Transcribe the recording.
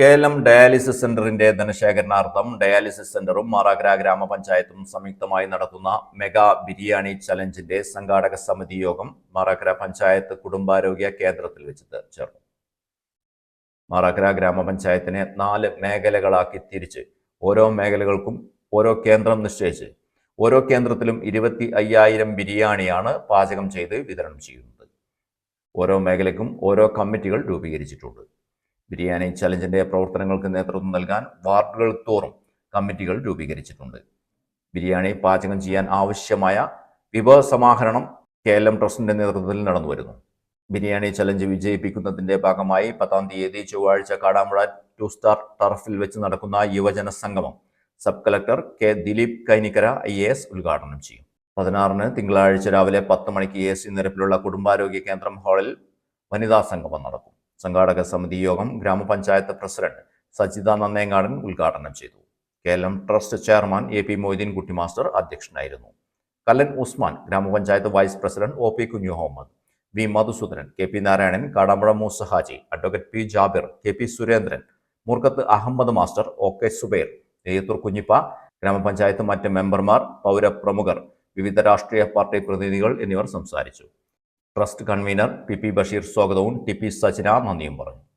K L M dialysis സെന്ററിന്റെ ധനശേഖരണാർത്ഥം dialysis സെന്ററും മാറാഗ്ര ഗ്രാമപഞ്ചായത്തും സംയുക്തമായി നടത്തുന്ന മെഗാ ബിരിയാണി ചലഞ്ചിന്റെ സംഘാടക സമിതി യോഗം മാറാഗ്ര പഞ്ചായത്ത് കുടുംബാരോഗ്യ കേന്ദ്രത്തിൽ വെച്ച് ചേർന്നു. മാറാഗ്ര ഗ്രാമപഞ്ചായത്തിനെ നാല് മേഖലകളാക്കി തിരിച്ച് ഓരോ മേഖലകൾക്കും ഓരോ കേന്ദ്രം നിശ്ചയിച്ച് ഓരോ കേന്ദ്രത്തിലും ഇരുപത്തി അയ്യായിരം ബിരിയാണിയാണ് പാചകം ചെയ്ത് വിതരണം ചെയ്യുന്നത്. ഓരോ മേഖലയ്ക്കും ഓരോ കമ്മിറ്റികൾ രൂപീകരിച്ചിട്ടുണ്ട്. ബിരിയാണി ചലഞ്ചിന്റെ പ്രവർത്തനങ്ങൾക്ക് നേതൃത്വം നൽകാൻ വാർഡുകൾ തോറും കമ്മിറ്റികൾ രൂപീകരിച്ചിട്ടുണ്ട്. ബിരിയാണി പാചകം ചെയ്യാൻ ആവശ്യമായ വിഭവ സമാഹരണം കെ എൽ എം ട്രസ്റ്റിന്റെ നേതൃത്വത്തിൽ നടന്നുവരുന്നു. ബിരിയാണി ചലഞ്ച് വിജയിപ്പിക്കുന്നതിന്റെ ഭാഗമായി പത്താം തീയതി ചൊവ്വാഴ്ച കാടാമ്പുഴ ടു സ്റ്റാർ ടർഫിൽ വെച്ച് നടക്കുന്ന യുവജന സംഗമം sub collector K Dileep Kainikkara I A S ഉദ്ഘാടനം ചെയ്യും. പതിനാറിന് തിങ്കളാഴ്ച രാവിലെ പത്ത് മണിക്ക് എ സി നിരപ്പിലുള്ള കുടുംബാരോഗ്യ കേന്ദ്രം ഹാളിൽ വനിതാ സംഗമം നടക്കും. സംഘാടക സമിതി യോഗം ഗ്രാമപഞ്ചായത്ത് പ്രസിഡന്റ് സജിത നന്നേങ്ങാടൻ ഉദ്ഘാടനം ചെയ്തു. Keralam trust chairman A P Moideen Kutty master അധ്യക്ഷനായിരുന്നു. കല്ലൻ ഉസ്മാൻ ഗ്രാമപഞ്ചായത്ത് vice president O P Kunhu Muhammad V Madhusoodanan K P Narayanan Kadampuzha Moosa Haji advocate P Jabir K P Surendran Murkath Ahammed master O K Zubair Neyyathur Kunhippa ഗ്രാമപഞ്ചായത്ത് മറ്റ് മെമ്പർമാർ പൗരപ്രമുഖർ വിവിധ രാഷ്ട്രീയ party പ്രതിനിധികൾ എന്നിവർ സംസാരിച്ചു. Trust convener P P Basheer സ്വാഗതവും T P Sachina നന്ദിയും പറഞ്ഞു.